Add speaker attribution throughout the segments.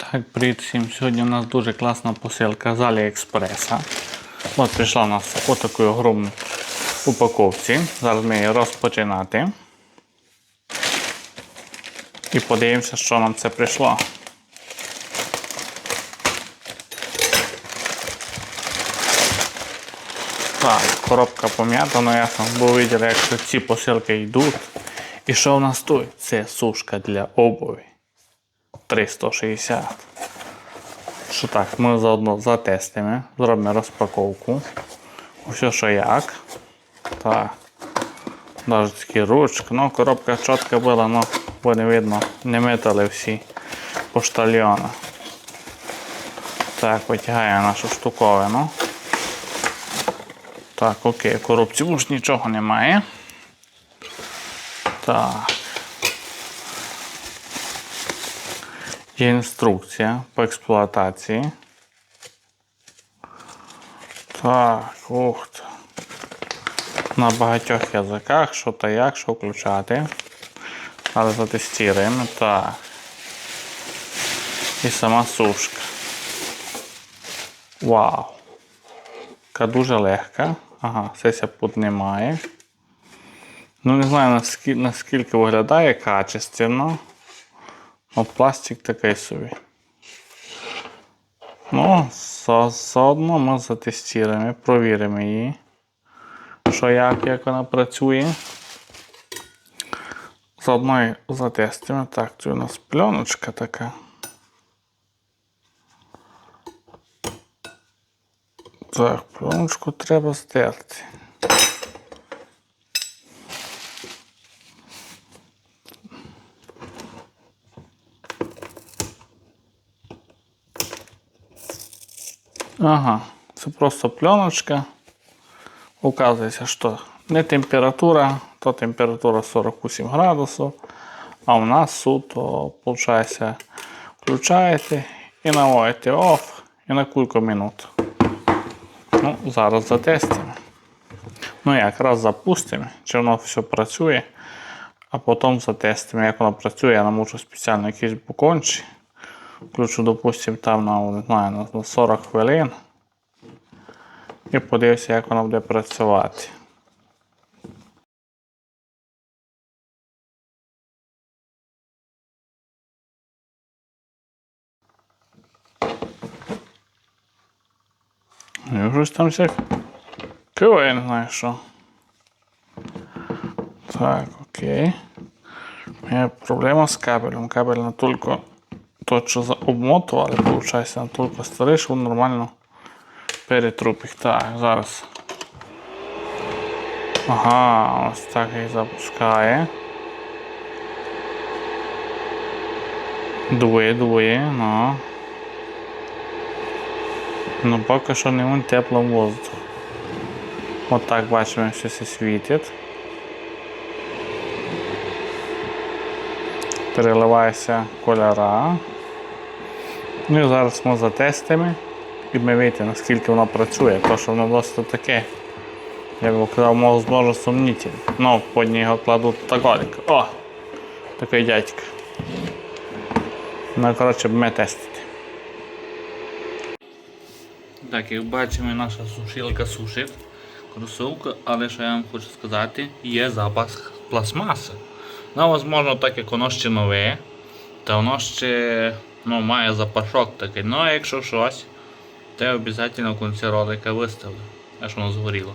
Speaker 1: Так, привіт всім. Сьогодні у нас дуже класна посилка з Аліекспреса. От прийшла у нас в такої огромній упаковці. Зараз ми її розпочинати. І подивимося, що нам це прийшло. Так, коробка пом'ята, але ясно, бо виділи, як ці посилки йдуть. І що в нас тут? Це сушка для обуви. 360. Що так, ми заодно затестимо, зробимо розпаковку. Все, що як. Так. Навіть такі ручки. Ну, коробка чітка була, але бо не видно, не митали всі поштальйони. Так, витягає нашу штуковину. Так, окей, в коробці уж нічого немає. Так. Є інструкція по експлуатації. Так, ух. На багатьох язиках, що та як, що включати. Але затестуємо. Так. І сама сушка. Вау. Яка дуже легка. Ага, сеся піднімає. Ну, не знаю наскільки, наскільки виглядає качественно. От пластик такий собі. Ну, за- заодно ми затестуємо, провіримо її. Що як, як вона працює. Заодно затестимо. Так, це у нас пленочка така. Так, пленочку треба стерти. Ага, це просто пленочка. Указується, що не температура, то температура 48 градусів. А у нас суто, виходить, включаєте і наводите off і на кілька минут. Ну, зараз затестимо. Ну як, раз запустимо, чи воно все працює, а потім затестимо, як воно працює. Я намучу спеціально якісь букончі. Включу, допустимо, там на, не знаю, на 40 хвилин. І подивився, як воно буде працювати. Я щось там все киво, я не знаю що. Так, окей. Є проблема з кабелем. Кабель настільки то, що за- обмотували, виходить, настільки старий, що він нормально перетрупить. Так, зараз. Ага, ось так і запускає. Дує, дує, ну. Ну, поки що не вон тепло воздух. От так бачимо, що все світить. Переливається кольора. Ну зараз ми затестимо. І ми бачите, наскільки воно працює, то що воно досить таке. Я б казав, мов зможу сумнітель. Ну, под нього кладуть таголік. О! Такий дядька. Ну, коротше, будемо тестити. Так, як бачимо, наша сушилка сушить кросовку, але що я вам хочу сказати, є запах пластмаси. Ну, можливо, так як воно ще нове, то воно ще ну, має запашок такий. Ну, а якщо щось, то я обов'язково в кінці ролика виставлю, аж воно згоріло.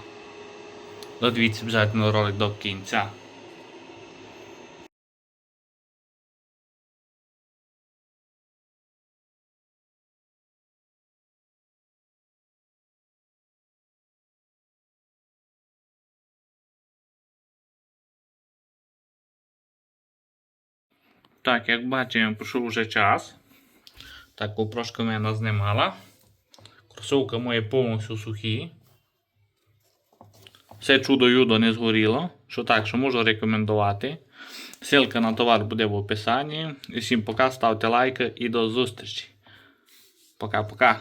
Speaker 1: Додивіться обов'язково ролик до кінця. Так, як бачимо, пройшов вже час. Так, упрошка в мене знімала. Кросовка мої повністю сухі. Все чудо-юдо не згоріло. Що так, що можу рекомендувати. Ссылка на товар буде в описанні. Всім пока, ставте лайки і до зустрічі. Пока-пока.